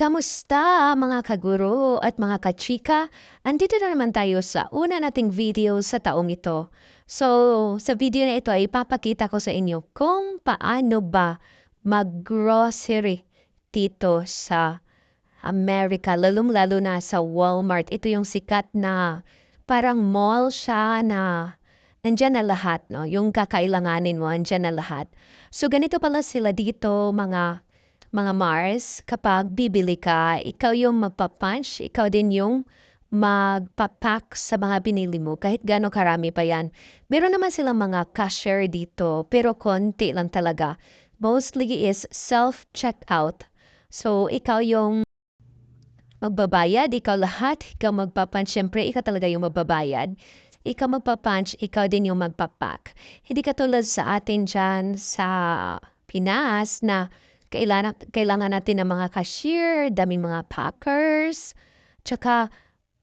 Kamusta mga kaguro at mga kachika? Andito na naman tayo sa una nating video sa taong ito. So, sa video na ito ay ipapakita ko sa inyo kung paano ba mag-grocery dito sa Amerika, lalong-lalo na sa Walmart. Ito yung sikat na parang mall siya na nandyan na lahat, no? Yung kakailanganin mo, andyan na lahat. So, ganito pala sila dito, mga mga Mars, kapag bibili ka, ikaw yung magpa-punch, ikaw din yung magpa-pack sa mga binili mo, kahit gaano karami pa yan. Meron naman silang mga cashier dito, pero konti lang talaga. Mostly is self-checkout. So, ikaw yung magbabayad, ikaw lahat, ikaw magpa-punch. Siyempre, ikaw talaga yung magbabayad. Ikaw magpa-punch, ikaw din yung magpa-pack. Hindi katulad sa atin dyan sa Pinas na kailangan, kailangan natin ng mga cashier, daming mga packers, tsaka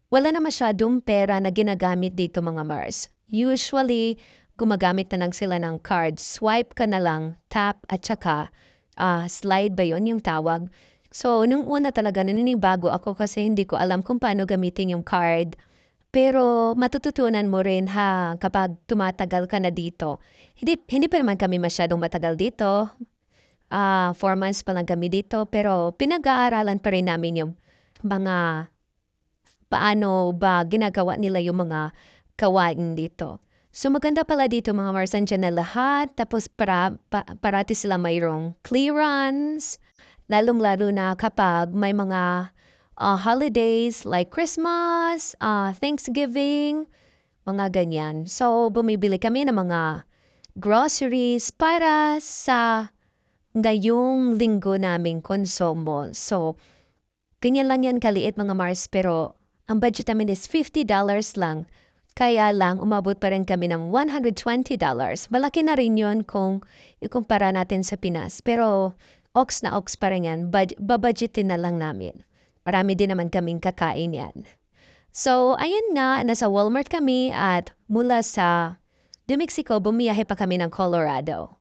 wala na masyadong pera na ginagamit dito mga Mars. Usually, gumagamit na lang sila ng card. Swipe ka na lang, tap at tsaka uh, slide ba yon yung tawag. So, nung una talaga naninibago ako kasi hindi ko alam kung paano gamitin yung card. Pero matututunan mo rin ha kapag tumatagal ka na dito. Hindi, hindi pa naman kami masyadong matagal dito ah, 4 months pa lang kami dito pero pinag-aaralan pa rin namin yung mga paano ba ginagawa nila yung mga gawain dito. So maganda pala dito mga Mars, andyan na lahat. Tapos para, pa, parati sila mayroong clearance. Lalong-lalo na kapag may mga uh, holidays like Christmas, uh, Thanksgiving, mga ganyan. So bumibili kami ng mga groceries para sa ngayong linggo naming konsumo. So, ganyan lang yan kaliit mga Mars pero ang budget namin is $50 lang. Kaya lang, umabot pa rin kami ng $120. Malaki na rin yon kung ikumpara natin sa Pinas. Pero, ox na ox pa rin yan. Bud- babudgetin na lang namin. Marami din naman kaming kakain yan. So, ayan na, nasa Walmart kami at mula sa New Mexico, bumiyahe pa kami ng Colorado.